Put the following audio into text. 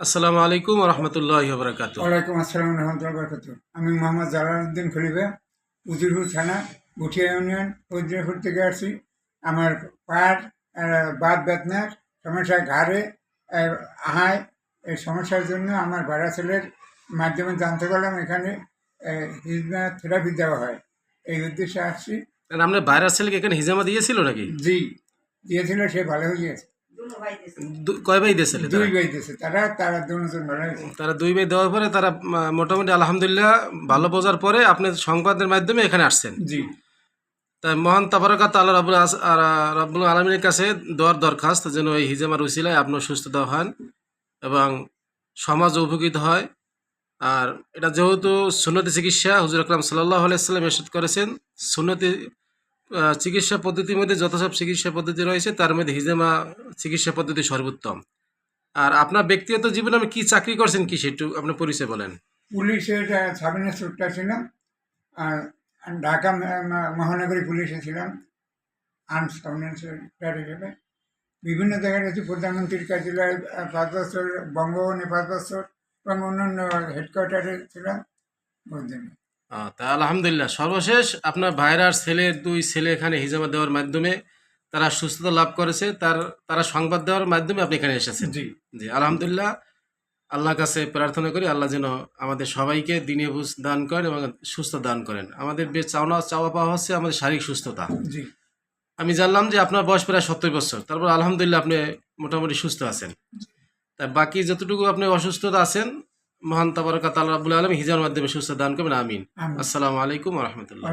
আসসালামু আলাইকুম রহমতুল্লাহ বরকাত ওয়ালাইকুম আসসালাম রহমতুল্লাহ বরকত আমি মোহাম্মদ জালালউদ্দিন খলিফা উজিরপুর থানা গুঠিয়া ইউনিয়ন উজিরপুর থেকে আসছি। আমার পার বাদ বেতনার সমস্যা ঘাড়ে আহ, আহায় এই সমস্যার জন্য আমার ভাড়া ছেলের মাধ্যমে জানতে পারলাম এখানে হিজমা থেরাপি দেওয়া হয়। এই উদ্দেশ্যে আসছি। আপনার ভাইরাস ছেলেকে এখানে হিজামা দিয়েছিল নাকি? জি দিয়েছিল সে ভালো হয়ে গেছে। কয় ভাই দিয়েছিল দুই বাই দিয়েছে। তারা তারা দুজন তারা দুই ভাই দেওয়ার পরে তারা মোটামুটি আলহামদুলিল্লাহ ভালো বোঝার পরে আপনি সংবাদের মাধ্যমে এখানে আসছেন। জি। তাই মহান তাবারকাত আল্লাহ রাবুল রাব্বুল আলমীর কাছে দোয়ার দরখাস্ত যেন এই হিজামার উসিলায় আপনার সুস্থতা হন এবং সমাজ উপকৃত হয়। আর এটা যেহেতু সুন্নতি চিকিৎসা হুজুর আকরাম সাল্লাহ আলাইসাল্লাম এরশাদ করেছেন সুন্নতি চিকিৎসা পদ্ধতির মধ্যে যত সব চিকিৎসা পদ্ধতি রয়েছে তার মধ্যে হিজামা চিকিৎসা পদ্ধতি সর্বোত্তম। আর আপনার ব্যক্তিগত জীবনে আপনি কি চাকরি করছেন কি সেটু আপনার পরিচয় বলেন। পুলিশের সাবিনা সুটটা ছিলাম আর ঢাকা মহানগরী পুলিশে ছিলাম আর্মস কমিউনিস্টার হিসেবে। বিভিন্ন জায়গায় রয়েছে প্রধানমন্ত্রীর কার্যালয়ে পাঁচ বছর বঙ্গভবনে পাঁচ বছর এবং অন্যান্য হেডকোয়ার্টারে ছিলাম। আহ, তা আলহামদুলিল্লাহ। সর্বশেষ আপনার ভাইয়ের আর ছেলে দুই ছেলে এখানে হিজামা দেওয়ার মাধ্যমে তারা সুস্থতা লাভ করেছে। তার তারা সংবাদ দেওয়ার মাধ্যমে আপনি এখানে এসেছেন। জি। জি আলহামদুলিল্লাহ। আল্লাহর কাছে প্রার্থনা করি আল্লাহ যেন আমাদের সবাইকে দিনে বুঝ দান করেন এবং সুস্থ দান করেন। আমাদের বেশ চাওয়া চাওয়া পাওয়া হচ্ছে আমাদের শারীরিক সুস্থতা। জি। আমি জানলাম যে আপনার বয়স প্রায় সত্তর বছর। তারপর আলহামদুলিল্লাহ আপনি মোটামুটি সুস্থ আছেন। তা বাকি যতটুকু আপনি অসুস্থতা আছেন মহান তাবারকাত আল্লাহ রাবুল আলম হিজার মাধ্যমে সুস্থ দান করবেন আমিন। আসসালামু আলাইকুম রহমতুল্লাহ